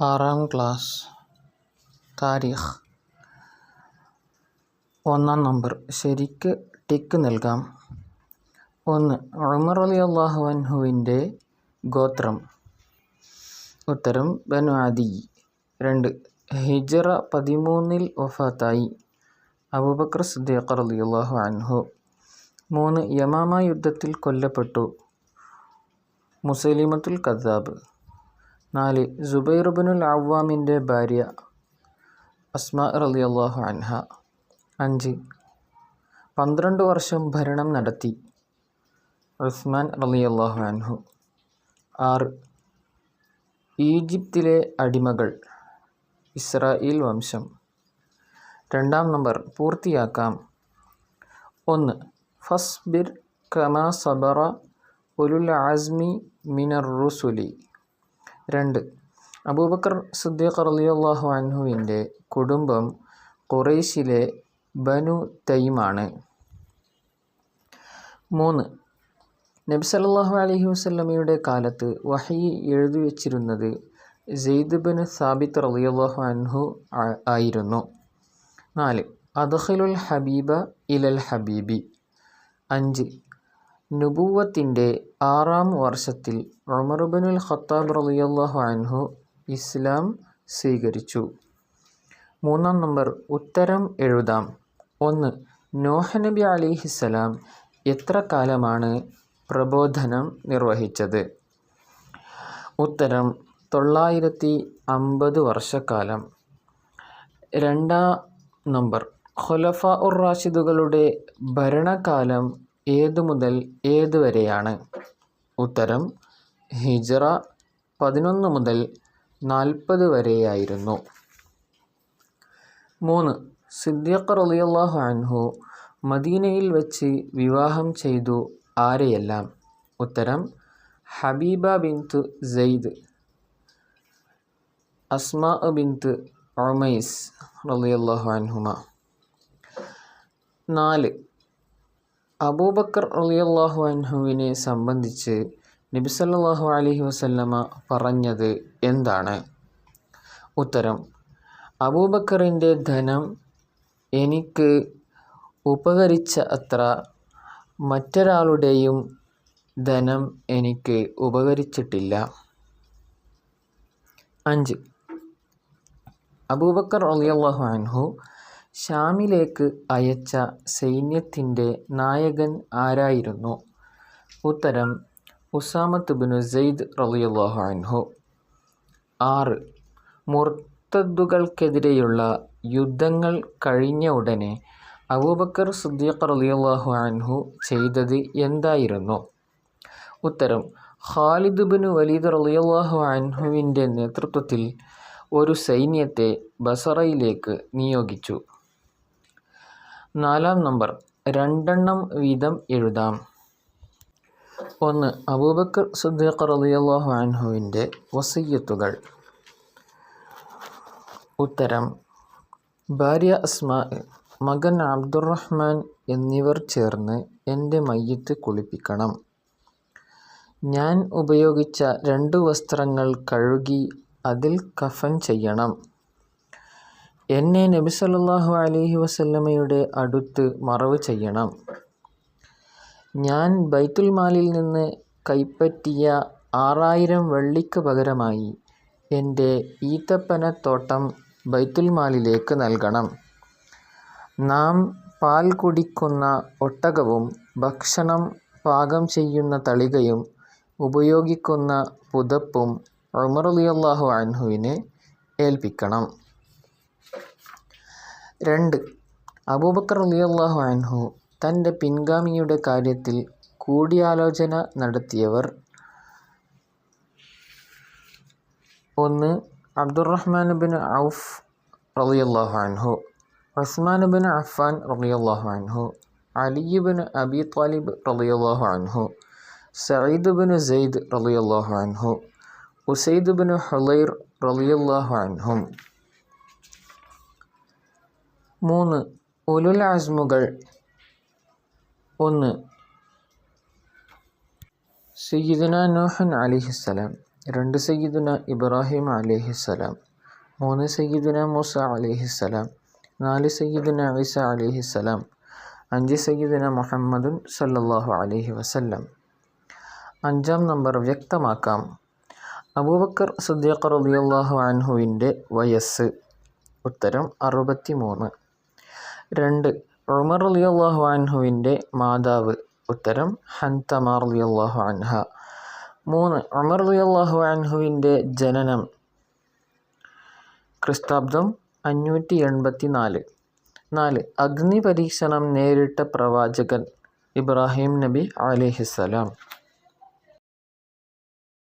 ആറാം ക്ലാസ്. താരിഖ്. ഒന്നാം നമ്പർ. ശരിക്ക് ടിക്ക് നൽകാം. ഒന്ന് ഉമർ അലി അള്ളാഹു അൻഹുവിന്റെ ഗോത്രം. ഉത്തരം ബനു ആദി. രണ്ട് ഹിജറ പതിമൂന്നിൽ വഫാത്തായി. അബൂബക്കർ അലി അള്ളാഹു അൻഹു. മൂന്ന് യമാമ യുദ്ധത്തിൽ കൊല്ലപ്പെട്ടു. മുസലിമത്തുൽ കദ്ദാബ്. നാല് സുബൈർ ബിനുൽ അവ്വാമിന്റെ ഭാര്യ അസ്മ റലി അള്ളാഹു അൻഹ. അഞ്ച് പന്ത്രണ്ട് വർഷം ഭരണം നടത്തി ഉസ്മാൻ റലി അള്ളാഹു അൻഹു. ആറ് ഈജിപ്തിലെ അടിമകൾ ഇസ്രായേൽ വംശം. രണ്ടാം നമ്പർ പൂർത്തിയാക്കാം. ഒന്ന് ഫസ്ബിർ കമാ സബറ ഉലുൽ ആസ്മി മിനർ റുസുലി രണ്ട്. അബൂബക്കർ സിദ്ദീഖ് റളിയല്ലാഹു അൻഹുവിന്റെ കുടുംബം ഖുറൈശിലെ ബനു തൈമാണ്. മൂന്ന്. നബി സല്ലല്ലാഹു അലൈഹി വസല്ലമയുടെ കാലത്ത് വഹി എഴുതി വച്ചിരുന്നത് സെയ്ദ് ബിൻ സാബിത്ത് റളിയല്ലാഹു അൻഹു ആയിരുന്നു. നാല്. അദ്ഖിലുൽ ഹബീബ ഇലൽ ഹബീബി. അഞ്ച്. നുബുവത്തിന്റെ ആറാം വർഷത്തിൽ ഉമർ ഇബ്നുൽ ഖത്താബ് റളിയല്ലാഹു അൻഹു ഇസ്ലാം സ്വീകരിച്ചു. മൂന്നാം നമ്പർ ഉത്തരം എഴുതാം. ഒന്ന് നോഹ നബി അലൈഹിസ്സലാം എത്ര കാലമാണ് പ്രബോധനം നിർവഹിച്ചത്? ഉത്തരം തൊള്ളായിരത്തി അമ്പത് വർഷക്കാലം. രണ്ടാം നമ്പർ ഖുലഫാഉർ റാഷിദുകളുടെ ഭരണകാലം ഏതു മുതൽ ഏതു വരെയാണ്? ഉത്തരം ഹിജറ പതിനൊന്ന് മുതൽ നാൽപ്പത് വരെയായിരുന്നു. മൂന്ന് സിദ്ദീഖ് റളിയല്ലാഹു അൻഹു മദീനയിൽ വെച്ച് വിവാഹം ചെയ്തു ആരെയെല്ലാം? ഉത്തരം ഹബീബ ബിൻത് സെയ്ദ് അസ്മാ ബിൻത് ഉമൈസ് റളിയല്ലാഹു അൻഹുമ. നാല് അബൂബക്കർ റളിയല്ലാഹു അൻഹുവിനെ സംബന്ധിച്ച് നബി സല്ലല്ലാഹു അലൈഹി വസല്ലമ പറഞ്ഞത് എന്താണ്? ഉത്തരം അബൂബക്കറിന്റെ ധനം എനിക്ക് ഉപകരിച്ച അത്ര മറ്റൊരാളുടെയും ധനം എനിക്ക് ഉപകരിച്ചിട്ടില്ല. അഞ്ച് അബൂബക്കർ റളിയല്ലാഹു അൻഹു ഷാമിലേക്ക് അയച്ച സൈന്യത്തിന്റെ നായകൻ ആരായിരുന്നു? ഉത്തരം ഉസാമത്ത് ബിനു സെയ്ദ് റളിയല്ലാഹു അൻഹു. ആറ് മുർത്തദ്ദുകൾക്കെതിരെയുള്ള യുദ്ധങ്ങൾ കഴിഞ്ഞ ഉടനെ അബൂബക്കർ സിദ്ദീഖ് റളിയല്ലാഹു അൻഹു ചെയ്തത് എന്തായിരുന്നു? ഉത്തരം ഖാലിദ് ബിൻ വലീദ് റളിയല്ലാഹു അൻഹുവിന്റെ നേതൃത്വത്തിൽ ഒരു സൈന്യത്തെ ബസറയിലേക്ക് നിയോഗിച്ചു. നാലാം നമ്പർ. രണ്ടെണ്ണം വീതം എഴുതാം. ഒന്ന് അബൂബക്കർ സിദ്ദീഖ് റളിയല്ലാഹു അൻഹുവിന്റെ വസയ്യത്തുകൾ ഉത്തരം ഭാര്യ അസ്മ മകൻ അബ്ദുറഹ്മാൻ എന്നിവർ ചേർന്ന് എന്റെ മയ്യത്ത് കുളിപ്പിക്കണം. ഞാൻ ഉപയോഗിച്ച രണ്ട് വസ്ത്രങ്ങൾ കഴുകി അതിൽ കഫൻ ചെയ്യണം. എന്നെ നബി സല്ലാഹു അലഹി വസല്ലമയുടെ അടുത്ത് മറവ് ചെയ്യണം. ഞാൻ ബൈത്തുൽ മാലിൽ നിന്ന് കൈപ്പറ്റിയ ആറായിരം വെള്ളിക്ക് പകരമായി എന്റെ ഈത്തപ്പനത്തോട്ടം ബൈത്തുൽ മാലിലേക്ക് നൽകണം. നാം പാൽ കുടിക്കുന്ന ഒട്ടകവും ഭക്ഷണം പാകം ചെയ്യുന്ന തളികയും ഉപയോഗിക്കുന്ന പുതപ്പും ഉമർ റളിയല്ലാഹു അൻഹുവിനെ ഏൽപ്പിക്കണം. രണ്ട്. അബൂബക്കർ റളിയല്ലാഹു അൻഹു തന്റെ പിൻഗാമിയുടെ കാര്യത്തിൽ കൂടിയാലോചന നടത്തിയവർ. ഒന്ന് അബ്ദുറഹ്മാൻ ബിൻ ഔഫ് റളിയല്ലാഹു അൻഹു ഉസ്മാൻ ബിൻ അഫ്ഫാൻ റളിയല്ലാഹു അൻഹു അലി അബി ത്വാലിബ് റളിയല്ലാഹു അൻഹു സഈദ് ബിൻ സെയ്ദ് റളിയല്ലാഹു അൻഹു ഉസൈദ് ബിൻ ഹുലൈർ റളിയല്ലാഹു അൻഹും. മൂന്ന്. ഉലുലാസ്മുകൾ. ഒന്ന്. സയ്യിദുന നോഹൻ അലിഹിസ്സലാം രണ്ട് സയ്യിദുന ഇബ്രാഹിം അലിഹിസ്സലാം മൂന്ന് സയ്യിദുന മൂസ അലിഹിസ്സലാം നാല് സയ്യിദുന ഈസ അലിഹിസ്സലാം അഞ്ച് സയ്യിദുന മുഹമ്മദുൻ സല്ലല്ലാഹു അലൈഹി വസല്ലം. അഞ്ചാം നമ്പർ വ്യക്തമാക്കാം. അബൂബക്കർ സിദ്ദീഖ് റളിയല്ലാഹു അൻഹുവിന്റെ വയസ്സ്. ഉത്തരം അറുപത്തി മൂന്ന് രണ്ട്. ഉമർ റളിയല്ലാഹു അൻഹുവിന്റെ മാതാവ്. ഉത്തരം ഹൻതമ റളിയല്ലാഹു അൻഹ. മൂന്ന് ഉമർ റളിയല്ലാഹു അൻഹുവിന്റെ ജനനം ക്രിസ്താബ്ദം അഞ്ഞൂറ്റി എൺപത്തി നാല് നാല് അഗ്നി പരീക്ഷണം നേരിട്ട പ്രവാചകൻ ഇബ്രാഹിം നബി അലിഹിസ്സലാം.